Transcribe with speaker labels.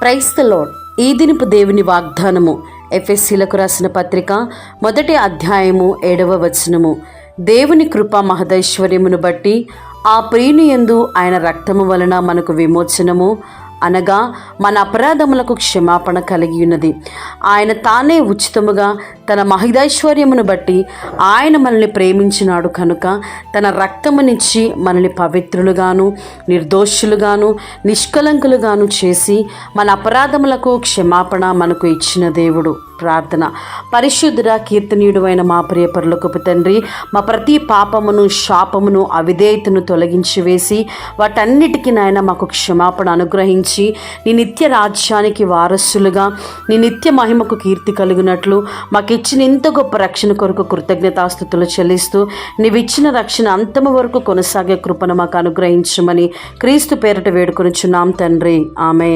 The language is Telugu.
Speaker 1: క్రైస్తలోడ్ ఈ దినపు దేవుని వాగ్దానము. ఎఫ్ఎస్సీలకు రాసిన పత్రిక మొదటి అధ్యాయము ఏడవ వచనము. దేవుని కృప మహదైశ్వర్యమును బట్టి ఆ ప్రియుని యందు ఆయన రక్తము వలన మనకు విమోచనము. అనగా మన అపరాధములకు క్షమాపణ కలిగి ఉన్నది. ఆయన తానే ఉచితముగా తన మహిదైశ్వర్యమును బట్టి ఆయన మనల్ని ప్రేమించినాడు కనుక తన రక్తమునిచ్చి మనల్ని పవిత్రులుగాను నిర్దోషులుగాను నిష్కలంకులుగాను చేసి మన అపరాధములకు క్షమాపణ మనకు ఇచ్చిన దేవుడు. ప్రార్థన. పరిశుద్ధుర కీర్తనీయుడు అయిన మా ప్రియ తండ్రి మా ప్రతి పాపమును శాపమును అవిధేయతను తొలగించి వేసి వాటన్నిటికీ నాయన మాకు క్షమాపణ అనుగ్రహించి నీ నిత్య రాజ్యానికి వారసులుగా నీ నిత్య మహిమకు కీర్తి కలిగినట్లు మాకు ఇచ్చిన ఇంత గొప్ప రక్షణ కొరకు కృతజ్ఞతాస్థుతులు చెల్లిస్తూ నీవిచ్చిన రక్షణ అంతము వరకు కొనసాగే కృపను మాకు అనుగ్రహించమని క్రీస్తు పేరిట వేడుకొనిచున్నాం తండ్రి. ఆమె